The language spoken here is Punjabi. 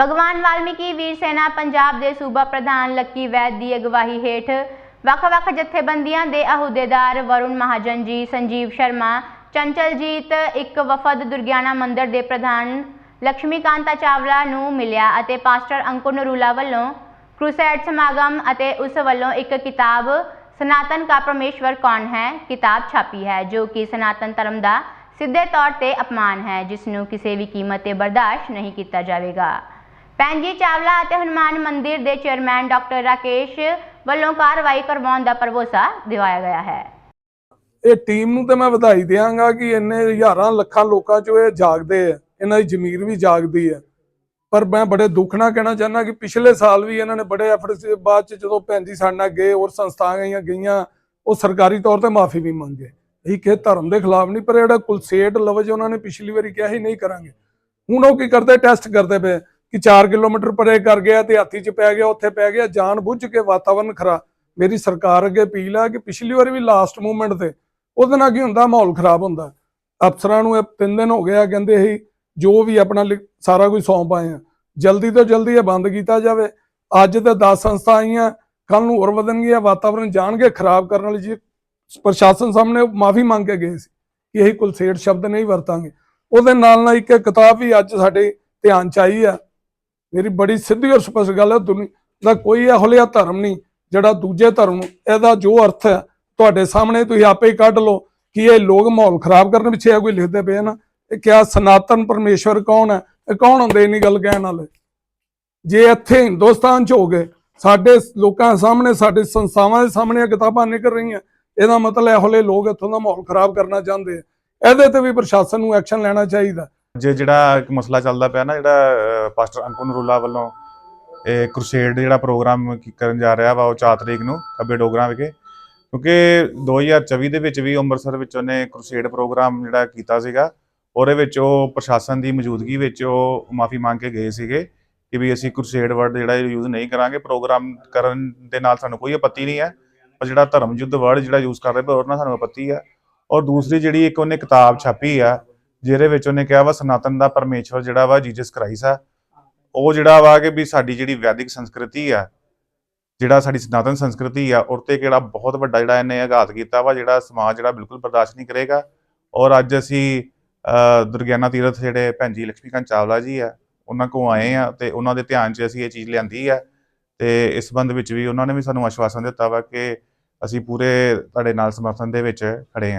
ਭਗਵਾਨ ਵਾਲਮੀਕੀ ਵੀਰ ਸੈਨਾ ਪੰਜਾਬ ਦੇ ਸੂਬਾ ਪ੍ਰਧਾਨ ਲੱਕੀ ਵੈਦ ਦੀ ਅਗਵਾਈ ਹੇਠ ਵੱਖ-ਵੱਖ ਜਥੇਬੰਦੀਆਂ ਦੇ ਅਹੁਦੇਦਾਰ ਵਰੁਣ ਮਹਾਜਨ ਜੀ, ਸੰਜੀਵ ਸ਼ਰਮਾ, ਚੰਚਲਜੀਤ ਇੱਕ ਵਫਦ ਦੁਰਗਿਆਨਾ ਮੰਦਿਰ ਦੇ ਪ੍ਰਧਾਨ ਲక్ష్ਮੀਕਾਂਤਾ ਚਾਵਲਾ ਨੂੰ ਮਿਲਿਆ ਅਤੇ ਪਾਸਟਰ ਅੰਕੁਰ ਨਰੂਲਾ ਵੱਲੋਂ ਕ੍ਰੂਸੈਡ ਸਮਾਗਮ ਅਤੇ ਉਸ ਵੱਲੋਂ ਇੱਕ ਕਿਤਾਬ, ਸਨਾਤਨ ਕਾ ਪਰਮੇਸ਼ਵਰ ਕੌਣ ਹੈ? ਕਿਤਾਬ ਛਾਪੀ ਹੈ, ਜੋ ਕਿ ਸਨਾਤਨ ਧਰਮ ਦਾ ਸਿੱਧੇ ਤੌਰ ਤੇ ਅਪਮਾਨ ਹੈ, ਜਿਸ ਨੂੰ ਕਿਸੇ ਵੀ ਕੀਮਤ ਤੇ ਬਰਦਾਸ਼ਤ ਨਹੀਂ ਕੀਤਾ ਜਾਵੇਗਾ। ਪੈਂਜੀ ਚਾਵਲਾ ਅਤੇ ਹਨੂਮਾਨ ਮੰਦਿਰ ਦੇ ਚੇਅਰਮੈਨ ਡਾਕਟਰ ਰਾਕੇਸ਼ ਵੱਲੋਂ ਕਾਰਵਾਈ ਕਰਵਾਉਣ ਦਾ ਭਰੋਸਾ ਦਿਵਾਇਆ ਗਿਆ ਹੈ। ਇਹ ਟੀਮ ਨੂੰ ਤੇ ਮੈਂ ਵਧਾਈ ਦਿਆਂਗਾ ਕਿ ਇੰਨੇ ਹਜ਼ਾਰਾਂ ਲੱਖਾਂ ਲੋਕਾਂ ਚੋਂ ਇਹ ਜਾਗਦੇ ਆ, ਇਹਨਾਂ ਦੀ ਜ਼ਮੀਰ ਵੀ ਜਾਗਦੀ ਹੈ ਪਰ ਮੈਂ ਬੜੇ ਦੁੱਖ ਨਾਲ ਕਹਿਣਾ ਚਾਹੁੰਦਾ ਕਿ ਪਿਛਲੇ ਸਾਲ ਵੀ ਇਹਨਾਂ ਨੇ ਬੜੇ ਐਫਰਟਸ ਦੇ ਬਾਅਦ ਚ ਜਦੋਂ ਭੈਣ ਜੀ ਸਾਡੇ ਨਾਲ ਗਏ ਔਰ ਸੰਸਥਾਵਾਂ ਗਈਆਂ, ਉਹ ਸਰਕਾਰੀ ਤੌਰ ਤੇ ਮਾਫੀ ਵੀ ਮੰਗੇ। ਇਹ ਕਿਸੇ ਧਰਮ ਦੇ ਖਿਲਾਫ ਨਹੀਂ, ਪਰ ਜਿਹੜਾ ਕੁਲਸੇਟ ਲਵਜ ਉਹਨਾਂ ਨੇ ਪਿਛਲੀ ਵਾਰੀ ਕਿਹਾ ਸੀ, ਨਹੀਂ ਕਰਾਂਗੇ। ਹੁਣ ਉਹ ਕੀ ਕਰਦੇ ਟੈਸਟ ਕਰਦੇ ਪਏ ਕਿ 4 ਕਿਲੋਮੀਟਰ ਪਰੇ ਕਰ ਗਿਆ ਤੇ ਹਾਥੀ ਚ ਪੈ ਗਿਆ, ਉੱਥੇ ਪੈ ਗਿਆ ਜਾਣ ਬੁੱਝ ਕੇ ਵਾਤਾਵਰਨ ਖਰਾ ਮੇਰੀ ਸਰਕਾਰ ਅੱਗੇ ਅਪੀਲ ਆ ਕਿ ਪਿਛਲੀ ਵਾਰੀ ਵੀ ਲਾਸਟ ਮੂਵਮੈਂਟ ਤੇ ਉਹਦੇ ਨਾਲ ਕੀ ਹੁੰਦਾ, ਮਾਹੌਲ ਖਰਾਬ ਹੁੰਦਾ। ਅਫਸਰਾਂ ਨੂੰ ਇਹ ਤਿੰਨ ਦਿਨ ਹੋ ਗਿਆ ਕਹਿੰਦੇ ਸੀ, ਜੋ ਵੀ ਆਪਣਾ ਲਿਖ- ਸਾਰਾ ਕੁਝ ਸੌਂਪ ਆਏ ਆ। ਜਲਦੀ ਤੋਂ ਜਲਦੀ ਇਹ ਬੰਦ ਕੀਤਾ ਜਾਵੇ। ਅੱਜ ਤੇ 10 ਸੰਸਥਾ ਆਈਆਂ ਕੱਲ ਨੂੰ ਹੋਰ ਵਧਣਗੀਆਂ, ਵਾਤਾਵਰਨ ਜਾਣਗੇ, ਖਰਾਬ ਕਰਨ ਵਾਲੀ ਜੀ, ਪ੍ਰਸ਼ਾਸਨ ਸਾਹਮਣੇ ਮਾਫੀ ਮੰਗ ਕੇ ਗਏ ਸੀ ਕਿ ਇਹ ਕੁਲਸੇੜ ਸ਼ਬਦ ਨਹੀਂ ਵਰਤਾਂਗੇ। ਉਹਦੇ ਨਾਲ ਨਾਲ ਇੱਕ ਕਿਤਾਬ ਵੀ ਅੱਜ ਸਾਡੇ ਧਿਆਨ ਚ ਆਈ ਆ। ਮੇਰੀ ਬੜੀ ਸਿੱਧੀ ਔਰ ਸਪਸ਼ਟ ਗੱਲ ਹੈ ਦੁਨੀਆ ਦਾ ਕੋਈ ਇਹੋ ਜਿਹਾ ਧਰਮ ਨਹੀਂ ਜਿਹੜਾ ਦੂਜੇ ਧਰਮ ਨੂੰ, ਇਹਦਾ ਜੋ ਅਰਥ ਹੈ, ਤੁਹਾਡੇ ਸਾਹਮਣੇ ਤੁਸੀਂ ਆਪੇ ਹੀ ਕੱਢ ਲਓ ਕਿ ਇਹ ਲੋਕ ਮਾਹੌਲ ਖਰਾਬ ਕਰਨ ਪਿੱਛੇ ਇਹ ਕੋਈ ਲਿਖਦੇ ਪਏ ਨਾ ਇਹ ਕਿਆ ਸਨਾਤਨ ਪਰਮੇਸ਼ਵਰ ਕੌਣ ਹੈ, ਇਹ ਕੌਣ ਹੁੰਦੇ ਇੰਨੀ ਗੱਲ ਕਹਿਣ ਵਾਲੇ? ਜੇ ਇੱਥੇ ਹਿੰਦੁਸਤਾਨ ਚ ਹੋ ਗਏ, ਸਾਡੇ ਲੋਕਾਂ ਸਾਹਮਣੇ, ਸਾਡੇ ਸੰਸਥਾਵਾਂ ਦੇ ਸਾਹਮਣੇ ਇਹ ਕਿਤਾਬਾਂ ਨਿਕਲ ਰਹੀਆਂ, ਇਹਦਾ ਮਤਲਬ ਇਹੋ ਜਿਹੇ ਲੋਕ ਇੱਥੋਂ ਦਾ ਮਾਹੌਲ ਖਰਾਬ ਕਰਨਾ ਚਾਹੁੰਦੇ ਆ। ਇਹਦੇ ਤੇ ਵੀ ਪ੍ਰਸ਼ਾਸਨ ਨੂੰ ਐਕਸ਼ਨ ਲੈਣਾ ਚਾਹੀਦਾ। ਜੇ ਜਿਹੜਾ ਇੱਕ ਮਸਲਾ ਚੱਲਦਾ ਪਿਆ ਨਾ ਜਿਹੜਾ ਪਾਸਟਰ ਅੰਕੁਰ ਨਰੂਲਾ ਵੱਲੋਂ, ਇਹ ਕ੍ਰੂਸੇਡ ਜਿਹੜਾ ਪ੍ਰੋਗਰਾਮ ਕਰਨ ਜਾ ਰਿਹਾ ਵਾ ਉਹ 4 ਤਰੀਕ ਨੂੰ ਕੱਬੇ ਡੋਗਰਾ ਵਿਖੇ, ਕਿਉਂਕਿ 2024 ਦੇ ਵਿੱਚ ਵੀ ਅੰਮ੍ਰਿਤਸਰ ਵਿੱਚ ਉਹਨੇ ਕ੍ਰੂਸੇਡ ਪ੍ਰੋਗਰਾਮ ਜਿਹੜਾ ਕੀਤਾ ਸੀਗਾ, ਉਹਦੇ ਵਿੱਚ ਉਹ ਪ੍ਰਸ਼ਾਸਨ ਦੀ ਮੌਜੂਦਗੀ ਵਿੱਚ ਉਹ ਮਾਫੀ ਮੰਗ ਕੇ ਗਏ ਸੀਗੇ ਕਿ ਵੀ ਅਸੀਂ ਕ੍ਰੂਸੇਡ ਵਰਡ ਜਿਹੜਾ ਯੂਜ਼ ਨਹੀਂ ਕਰਾਂਗੇ, ਪ੍ਰੋਗਰਾਮ ਕਰਨ ਦੇ ਨਾਲ ਸਾਨੂੰ ਕੋਈ ਆਪੱਤੀ ਨਹੀਂ ਹੈ, ਪਰ ਜਿਹੜਾ ਧਰਮ ਯੁੱਧ ਵਰਡ ਜਿਹੜਾ ਯੂਜ਼ ਕਰ ਰਹੇ ਪਏ, ਉਹਦੇ ਨਾਲ ਸਾਨੂੰ ਆਪੱਤੀ ਹੈ। ਔਰ ਦੂਸਰੀ ਜਿਹੜੀ ਇੱਕ ਉਹਨੇ ਕਿਤਾਬ ਛਾਪੀ ਆ ਜਿਹਦੇ ਵਿੱਚ ਉਹਨੇ ਕਿਹਾ ਵਾ ਸਨਾਤਨ ਦਾ ਪਰਮੇਸ਼ਵਰ ਜਿਹੜਾ ਵਾ ਜੀਸਸ ਕ੍ਰਾਈਸਟ ਆ। ਉਹ ਜਿਹੜਾ ਵਾ ਕਿ ਵੀ ਸਾਡੀ ਜਿਹੜੀ ਵੈਦਿਕ ਸੰਸਕ੍ਰਿਤੀ ਆ, ਜਿਹੜਾ ਸਾਡੀ ਸਨਾਤਨ ਸੰਸਕ੍ਰਿਤੀ ਆ ਉਹ ਤੇ ਕਿਹੜਾ ਬਹੁਤ ਵੱਡਾ ਜਿਹੜਾ ਇਹਨੇ ਆਘਾਤ ਕੀਤਾ ਵਾ, ਜਿਹੜਾ ਸਮਾਜ ਜਿਹੜਾ ਬਿਲਕੁਲ ਬਰਦਾਸ਼ਤ ਨਹੀਂ ਕਰੇਗਾ। ਔਰ ਅੱਜ ਅਸੀਂ ਦੁਰਗਿਆਨਾ ਤੀਰਥ ਜਿਹੜੇ ਭੈਣ ਜੀ ਲక్ష్ਮੀਕਾਂਤ ਚਾਵਲਾ ਜੀ ਆ, ਉਹਨਾਂ ਕੋ ਆਏ ਆ ਤੇ ਉਹਨਾਂ ਦੇ ਧਿਆਨ 'ਚ ਅਸੀਂ ਇਹ ਚੀਜ਼ ਲਿਆਂਦੀ ਆ ਤੇ ਇਸ ਸੰਬੰਧ ਵਿੱਚ ਵੀ ਉਹਨਾਂ ਨੇ ਵੀ ਸਾਨੂੰ ਆਸ਼ਵਾਸਨ ਦਿੱਤਾ ਵਾ ਕਿ ਅਸੀਂ ਪੂਰੇ ਤੁਹਾਡੇ ਨਾਲ ਸਮਰਥਨ ਦੇ ਵਿੱਚ ਖੜੇ ਆ।